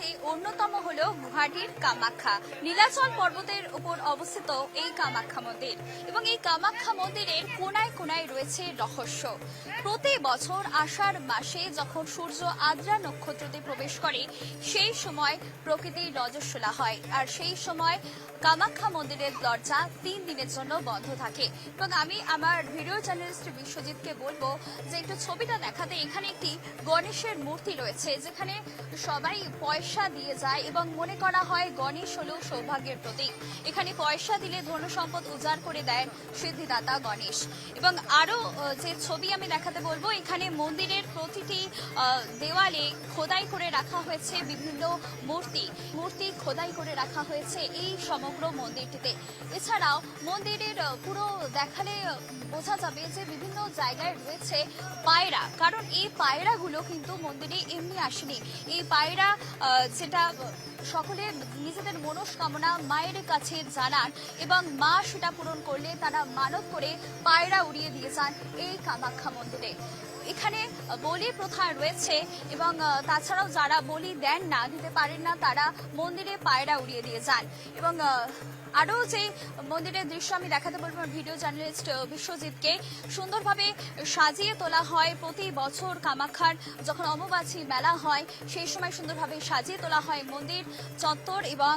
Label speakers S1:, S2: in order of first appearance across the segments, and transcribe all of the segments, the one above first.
S1: মধ্যে অন্যতম হল গুয়াহাটির কামাখ্যা। নীলাচল পর্বতের উপর অবস্থিত এই কামাখ্যা মন্দির। এবং এই কামাখ্যা মন্দিরের কোনায় কোনায় রয়েছে রহস্য। প্রতি বছর আষাঢ় মাসে যখন সূর্য আদ্রা নক্ষত্রতে প্রবেশ করে, সেই সময় প্রকৃতির রজস্বলা হয়। আর সেই সময় কামাখ্যা মন্দিরের দরজা তিন দিনের জন্য বন্ধ থাকে। এবং আমি আমার ভিডিও জার্নালিস্ট বিশ্বজিৎকে বলব যে একটু ছবিটা দেখাতে এখানে একটি গণেশের মূর্তি রয়েছে, যেখানে সবাই পয়সা দিয়ে যায় এবং মনে করা হয় গণেশ হলো সৌভাগ্যের প্রতীক। এখানে পয়সা দিলে ধন সম্পদ উজাড় করে দেন সিদ্ধিদাতা গণেশ। এবং আরও আহ, যে ছবি আমি দেখাতে বলব এখানে মন্দিরের প্রতিটি দেওয়ালে খোদাই করে রাখা হয়েছে বিভিন্ন মূর্তি। মূর্তি খোদাই করে রাখা হয়েছে এই সমগ্র মন্দিরটিতে। এছাড়াও মন্দিরের পুরো দেখালে বোঝা যাবে যে বিভিন্ন জায়গায় রয়েছে পায়রা। কারণ এই পায়রাগুলো কিন্তু মন্দিরে এমনি আসেনি। এই পায়রা সেটা সকলের নিজেদের মনস্কামনা মায়ের কাছে জানান এবং মা সেটা পূরণ করলে তারা মানত করে পায়রা উড়িয়ে দিয়ে যান এই কামাখ্যা মন্দিরে। এখানে বলি প্রথা রয়েছে এবং তাছাড়াও যারা বলি দেন না, দিতে পারেন না, তারা মন্দিরে পায়রা উড়িয়ে দিয়ে যান। এবং আরও যে মন্দিরের দৃশ্য আমি দেখাতে বলব ভিডিও জার্নালিস্ট বিশ্বজিৎকে, সুন্দরভাবে সাজিয়ে তোলা হয় প্রতি বছর কামাখ্যার যখন অম্বুবাচী মেলা হয়, সেই সময় সুন্দরভাবে সাজিয়ে তোলা হয় মন্দির। চত্বর এবং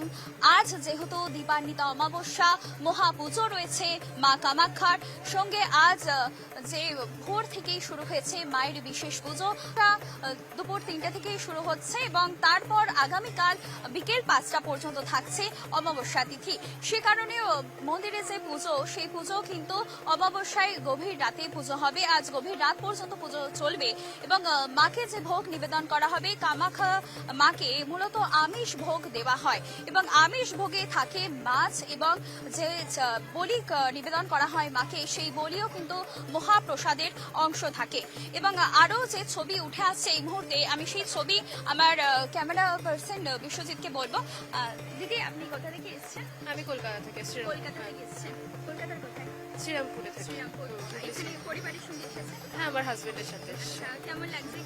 S1: আজ যেহেতু দীপান্বিতা অমাবস্যা, মহাপুজো রয়েছে মা কামাখ্যার সঙ্গে আজ যে ভোর থেকেই শুরু হয়েছে মায়ের বিশেষ পুজো দুপুর তিনটা থেকেই শুরু হচ্ছে এবং তারপর আগামীকাল বিকেল পাঁচটা পর্যন্ত থাকছে অমাবস্যা তিথি। সে কারণে মন্দিরে যে পুজো, সেই পুজো কিন্তু অমাবস্যায় গভীর রাতে পুজো হবে। আজ গভীর রাত পর্যন্ত পুজো চলবে এবং মাকে যে ভোগ নিবেদন করা হবে কামাখা মাকে, মূলত আমিষ ভোগ দেওয়া হয় এবং আমিষ ভোগে থাকে মাছ এবং যে বলি নিবেদন করা হয় মাকে সেই বলিও কিন্তু মহাপ্রসাদের অংশ থাকে। এবং আরও যে ছবি উঠে আসছে এই মুহূর্তে আমি সেই ছবি আমার ক্যামেরা পার্সন বিশ্বজিৎকে বলব। দিদি আপনি কোথা থেকে এসেছেন?
S2: আমি কলকাতা থেকে শ্রীরাম
S1: কলকাতা থেকে এসেছেন। কলকাতার কোথায়?
S2: শ্রীরামপুরে
S1: শ্রীরামপুর। পরিবারের সঙ্গে
S2: হ্যাঁ আমার হাজবেন্ডের সাথে।
S1: আচ্ছা, কেমন লাগছে?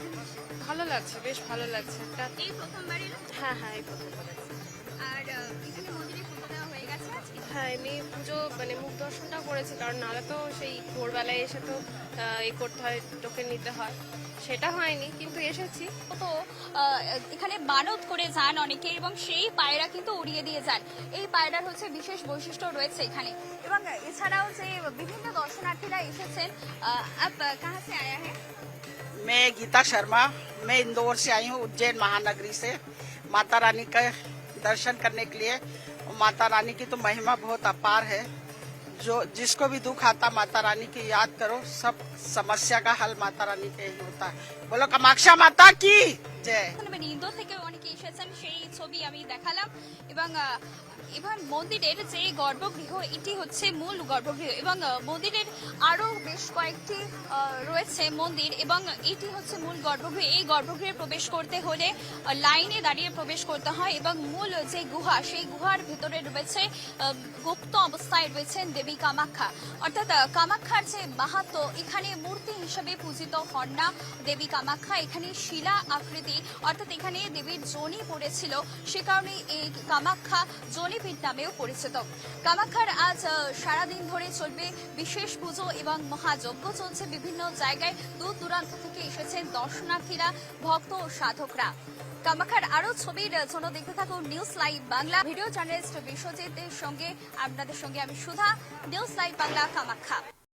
S2: ভালো লাগছে বেশ ভালো লাগছে। একটা
S1: এই প্রথমবার এলো
S2: হ্যাঁ হ্যাঁ এই প্রথমবার
S1: আর এখানে মন্দিরে পুজো দেওয়া হয়ে গেছে আজকে?
S2: হ্যাঁ এমনি পুজো মানে মুখ দর্শনটা করেছি কারণ নাহলে তো সেই ভোরবেলায় এসে তো এ করতে হয় টোকেন নিতে হয়। সেটা হয়নি কিন্তু এসেছি।
S1: তো এখানে মানত করে যান অনেকে এবং সেই পায়রা কিন্তু উড়িয়ে দিয়ে যান। এই পায়রার হচ্ছে বিশেষ বৈশিষ্ট্য রয়েছে এখানে। এবং এছাড়াও যে বিভিন্ন দর্শনার্থীরা এসেছেন আপ কাহা সে আয়া হ্যাঁ
S3: मैं गीता शर्मा, मैं इंदौर से आई हूँ, उज्जैन महानगरी से। माता रानी का दर्शन करने के लिए। माता रानी की तो महिमा बहुत अपार है। जो, जिसको भी दुख आता, माता रानी की याद करो। सब समस्या का हल माता रानी के ही होता। है बोलो, कमाक्षा माता की!
S1: মানে ইন্দোর থেকে অনেকে এসেছেন, সেই ছবি আমি দেখালাম। এবং এবং মন্দিরের যে গর্ভগৃহ, এটি হচ্ছে মূল গর্ভগৃহ। এবং মন্দিরের আরও বেশ কয়েকটি রয়েছে মন্দির। এবং এটি হচ্ছে মূল গর্ভগৃহ। এই গর্ভগৃহে প্রবেশ করতে হলে লাইনে দাঁড়িয়ে প্রবেশ করতে হয়। এবং মূল যে গুহা, সেই গুহার ভেতরে রয়েছে গুপ্ত অবস্থায় রয়েছেন দেবী কামাখ্যা। অর্থাৎ কামাখ্যার যে মাহাত্ম, এখানে মূর্তি হিসেবে পূজিত হন না দেবী কামাখ্যা। এখানে শিলা আকৃতি অর্থাৎ এখানে দেবীর জনি পড়েছিল, সে কারণে এই কামাখ্যা জনিপীঠ নামেও পরিচিত। কামাখ্যার আজ সারাদিন ধরে চলবে বিশেষ পুজো এবং মহাযজ্ঞ চলছে। বিভিন্ন জায়গায় দূর দূরান্ত থেকে এসেছেন দর্শনার্থীরা, ভক্ত ও সাধকরা। কামাখ্যার আরও ছবির জন্য দেখতে থাকুন news live Bangla. Video journalist বিশ্বজিতের সঙ্গে, আপনাদের সঙ্গে আমি সুধা, নিউজ লাইভ বাংলা কামাখ্যা।